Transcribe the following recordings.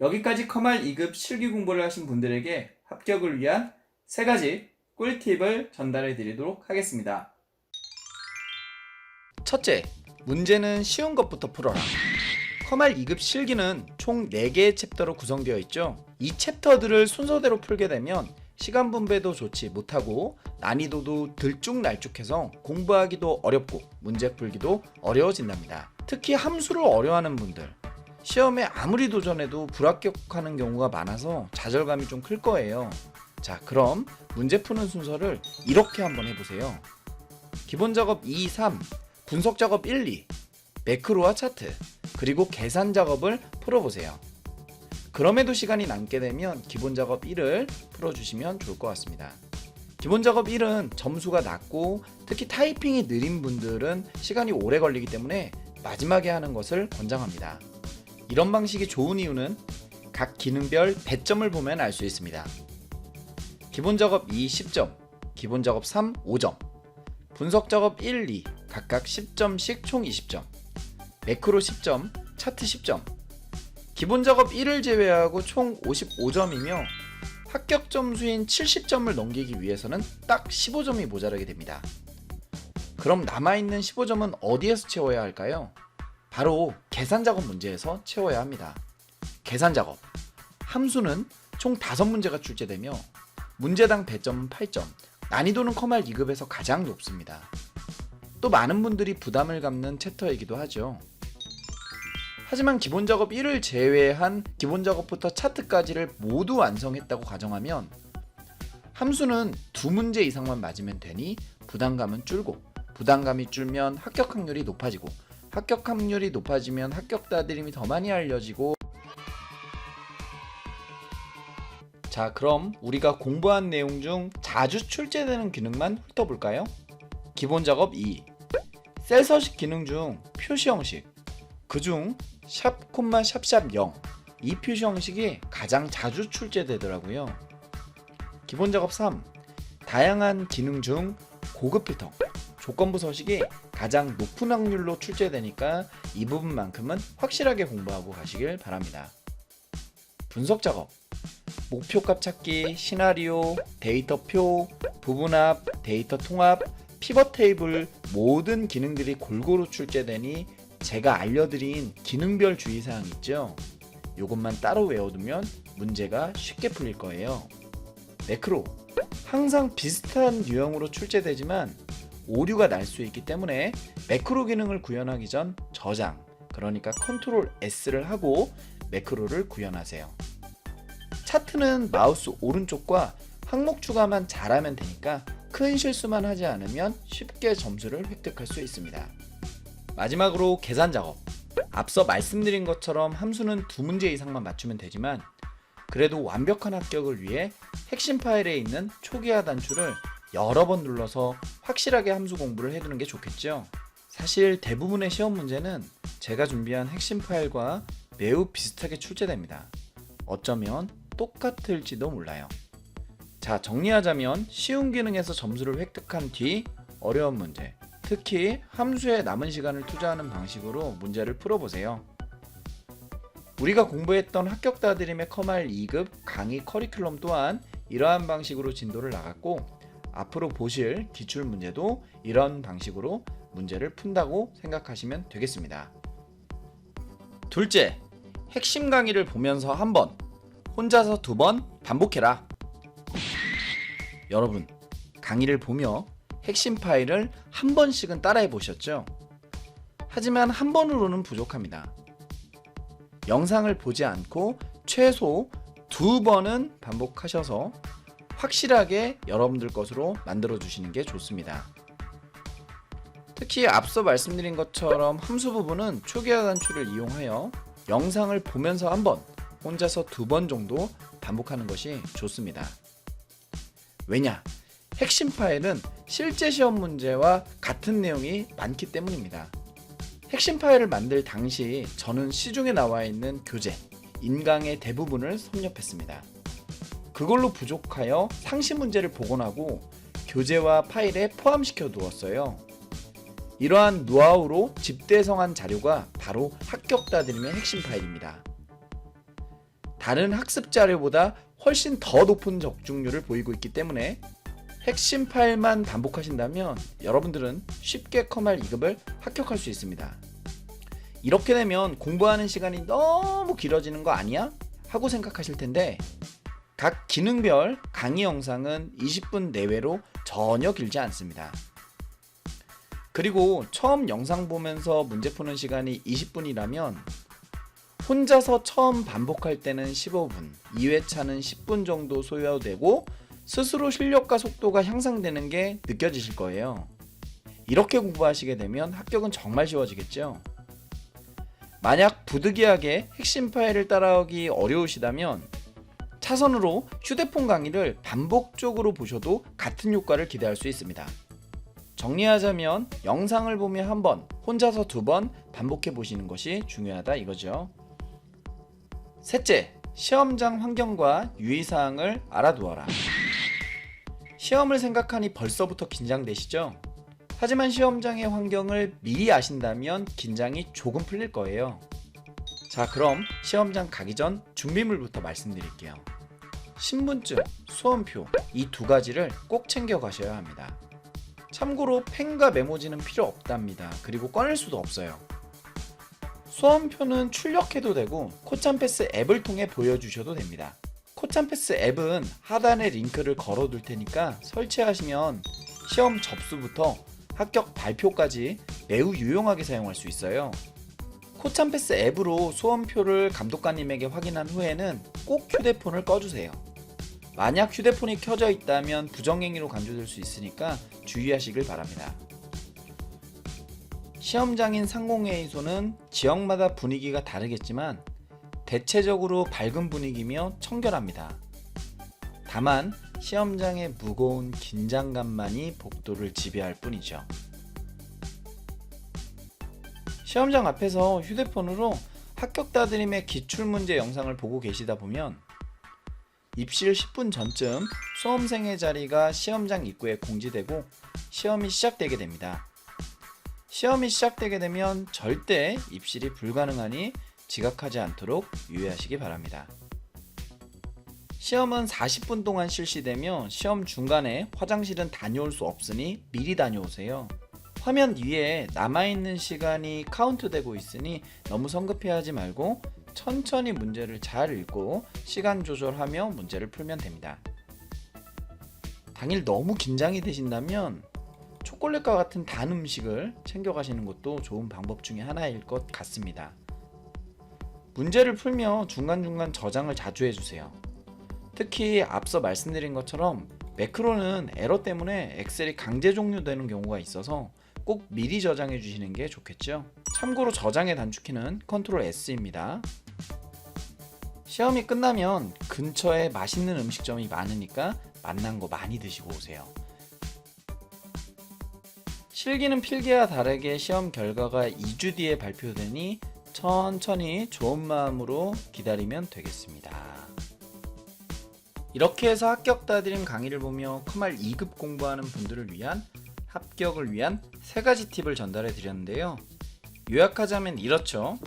여기까지 커말 2급 실기 공부를 하신 분들에게 합격을 위한 세 가지 꿀팁을 전달해 드리도록 하겠습니다. 첫째, 문제는 쉬운 것부터 풀어라. 커말 2급 실기는 총 4개의 챕터로 구성되어 있죠. 이 챕터들을 순서대로 풀게 되면 시간 분배도 좋지 못하고 난이도도 들쭉날쭉해서 공부하기도 어렵고 문제 풀기도 어려워진답니다. 특히 함수를 어려워하는 분들 시험에 아무리 도전해도 불합격하는 경우가 많아서 좌절감이 좀 클 거예요. 자, 그럼 문제 푸는 순서를 이렇게 한번 해보세요. 기본 작업 2, 3, 분석 작업 1, 2, 매크로와 차트, 그리고 계산 작업을 풀어보세요. 그럼에도 시간이 남게 되면 기본 작업 1을 풀어주시면 좋을 것 같습니다. 기본 작업 1은 점수가 낮고 특히 타이핑이 느린 분들은 시간이 오래 걸리기 때문에 마지막에 하는 것을 권장합니다. 이런 방식이 좋은 이유는 각 기능별 배점을 보면 알 수 있습니다. 기본 작업 2 10점, 기본 작업 3 5점, 분석 작업 1, 2 각각 10점씩 총 20점, 매크로 10점, 차트 10점, 기본 작업 1을 제외하고 총 55점이며 합격 점수인 70점을 넘기기 위해서는 딱 15점이 모자라게 됩니다. 그럼 남아있는 15점은 어디에서 채워야 할까요? 바로 계산 작업 문제에서 채워야 합니다. 계산 작업. 함수는 총 5문제가 출제되며 문제당 배점은 8점, 난이도는 커말 2급에서 가장 높습니다. 또 많은 분들이 부담을 갖는 챕터이기도 하죠. 하지만 기본 작업 1을 제외한 기본 작업부터 차트까지를 모두 완성했다고 가정하면 함수는 두 문제 이상만 맞으면 되니 부담감은 줄고 부담감이 줄면 합격 확률이 높아지고 합격 확률이 높아지면 합격 따드림이 더 많이 알려지고. 자 그럼 우리가 공부한 내용 중 자주 출제되는 기능만 훑어볼까요? 기본 작업 2 셀 서식 기능 중 표시 형식. 그중 샵 콤마 샵샵 0 이 표시 형식이 가장 자주 출제되더라고요. 기본 작업 3 다양한 기능 중 고급 필터 조건부 서식이 가장 높은 확률로 출제되니까 이 부분만큼은 확실하게 공부하고 가시길 바랍니다. 분석 작업 목표값 찾기, 시나리오, 데이터표, 부분합, 데이터 통합, 피벗 테이블 모든 기능들이 골고루 출제되니 제가 알려드린 기능별 주의사항 있죠? 이것만 따로 외워두면 문제가 쉽게 풀릴 거예요. 매크로 항상 비슷한 유형으로 출제되지만 오류가 날 수 있기 때문에 매크로 기능을 구현하기 전 저장 그러니까 컨트롤 S를 하고 매크로를 구현하세요. 차트는 마우스 오른쪽과 항목 추가만 잘하면 되니까 큰 실수만 하지 않으면 쉽게 점수를 획득할 수 있습니다. 마지막으로 계산 작업. 앞서 말씀드린 것처럼 함수는 두 문제 이상만 맞추면 되지만 그래도 완벽한 합격을 위해 핵심 파일에 있는 초기화 단추를 여러 번 눌러서 확실하게 함수 공부를 해두는 게 좋겠죠. 사실 대부분의 시험 문제는 제가 준비한 핵심 파일과 매우 비슷하게 출제됩니다. 어쩌면 똑같을지도 몰라요. 자, 정리하자면 쉬운 기능에서 점수를 획득한 뒤 어려운 문제, 특히 함수에 남은 시간을 투자하는 방식으로 문제를 풀어보세요. 우리가 공부했던 합격 따드림의 커말 2급 강의 커리큘럼 또한 이러한 방식으로 진도를 나갔고 앞으로 보실 기출 문제도 이런 방식으로 문제를 푼다고 생각하시면 되겠습니다. 둘째, 핵심 강의를 보면서 한 번, 혼자서 두 번 반복해라. 여러분, 강의를 보며 핵심 파일을 한 번씩은 따라해 보셨죠? 하지만 한 번으로는 부족합니다. 영상을 보지 않고 최소 두 번은 반복하셔서 확실하게 여러분들 것으로 만들어 주시는 게 좋습니다. 특히 앞서 말씀드린 것처럼 함수 부분은 초기화 단추를 이용하여 영상을 보면서 한 번, 혼자서 두 번 정도 반복하는 것이 좋습니다. 왜냐? 핵심 파일은 실제 시험 문제와 같은 내용이 많기 때문입니다. 핵심 파일을 만들 당시 저는 시중에 나와 있는 교재, 인강의 대부분을 섭렵했습니다. 그걸로 부족하여 상시 문제를 복원하고 교재와 파일에 포함시켜 두었어요. 이러한 노하우로 집대성한 자료가 바로 합격 따드림의 핵심 파일입니다. 다른 학습 자료보다 훨씬 더 높은 적중률을 보이고 있기 때문에 핵심 파일만 반복하신다면 여러분들은 쉽게 컴활 2급을 합격할 수 있습니다. 이렇게 되면 공부하는 시간이 너무 길어지는 거 아니야? 하고 생각하실 텐데 각 기능별 강의 영상은 20분 내외로 전혀 길지 않습니다. 그리고 처음 영상 보면서 문제 푸는 시간이 20분이라면 혼자서 처음 반복할 때는 15분, 2회차는 10분 정도 소요되고 스스로 실력과 속도가 향상되는 게 느껴지실 거예요. 이렇게 공부하시게 되면 합격은 정말 쉬워지겠죠? 만약 부득이하게 핵심 파일을 따라오기 어려우시다면 차선으로 휴대폰 강의를 반복적으로 보셔도 같은 효과를 기대할 수 있습니다. 정리하자면 영상을 보며 한 번, 혼자서 두 번 반복해 보시는 것이 중요하다 이거죠. 셋째, 시험장 환경과 유의사항을 알아두어라. 시험을 생각하니 벌써부터 긴장되시죠? 하지만 시험장의 환경을 미리 아신다면 긴장이 조금 풀릴 거예요. 자, 그럼 시험장 가기 전 준비물부터 말씀드릴게요. 신분증, 수험표 이 두 가지를 꼭 챙겨 가셔야 합니다. 참고로 펜과 메모지는 필요 없답니다. 그리고 꺼낼 수도 없어요. 수험표는 출력해도 되고 코찬패스 앱을 통해 보여주셔도 됩니다. 코찬패스 앱은 하단에 링크를 걸어둘 테니까 설치하시면 시험 접수부터 합격 발표까지 매우 유용하게 사용할 수 있어요. 코찬패스 앱으로 수험표를 감독관님에게 확인한 후에는 꼭 휴대폰을 꺼주세요. 만약 휴대폰이 켜져 있다면 부정행위로 간주될 수 있으니까 주의하시길 바랍니다. 시험장인 상공회의소는 지역마다 분위기가 다르겠지만 대체적으로 밝은 분위기며 청결합니다. 다만 시험장의 무거운 긴장감만이 복도를 지배할 뿐이죠. 시험장 앞에서 휴대폰으로 합격다드림의 기출문제 영상을 보고 계시다 보면 입실 10분 전쯤 수험생의 자리가 시험장 입구에 공지되고 시험이 시작되게 됩니다. 시험이 시작되게 되면 절대 입실이 불가능하니 지각하지 않도록 유의하시기 바랍니다. 시험은 40분 동안 실시되며 시험 중간에 화장실은 다녀올 수 없으니 미리 다녀오세요. 화면 위에 남아있는 시간이 카운트되고 있으니 너무 성급해하지 말고 천천히 문제를 잘 읽고 시간 조절하며 문제를 풀면 됩니다. 당일 너무 긴장이 되신다면 초콜릿과 같은 단 음식을 챙겨가시는 것도 좋은 방법 중에 하나일 것 같습니다. 문제를 풀며 중간중간 저장을 자주 해주세요. 특히 앞서 말씀드린 것처럼 매크로는 에러 때문에 엑셀이 강제 종료되는 경우가 있어서 꼭 미리 저장해 주시는 게 좋겠죠. 참고로 저장의 단축키는 컨트롤 S입니다. 시험이 끝나면 근처에 맛있는 음식점이 많으니까 맛난 거 많이 드시고 오세요. 실기는 필기와 다르게 시험 결과가 2주 뒤에 발표되니 천천히 좋은 마음으로 기다리면 되겠습니다. 이렇게 해서 합격 따드림 강의를 보며 컴활 2급 공부하는 분들을 위한 합격을 위한 세 가지 팁을 전달해 드렸는데요. 요약하자면 이렇죠.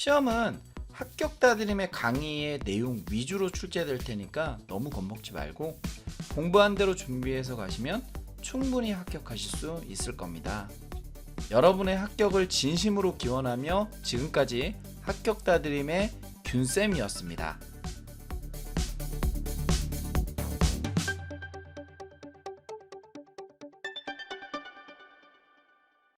시험은 합격 따드림의 강의의 내용 위주로 출제될 테니까 너무 겁먹지 말고 공부한 대로 준비해서 가시면 충분히 합격하실 수 있을 겁니다. 여러분의 합격을 진심으로 기원하며 지금까지 합격 따드림의 균쌤이었습니다.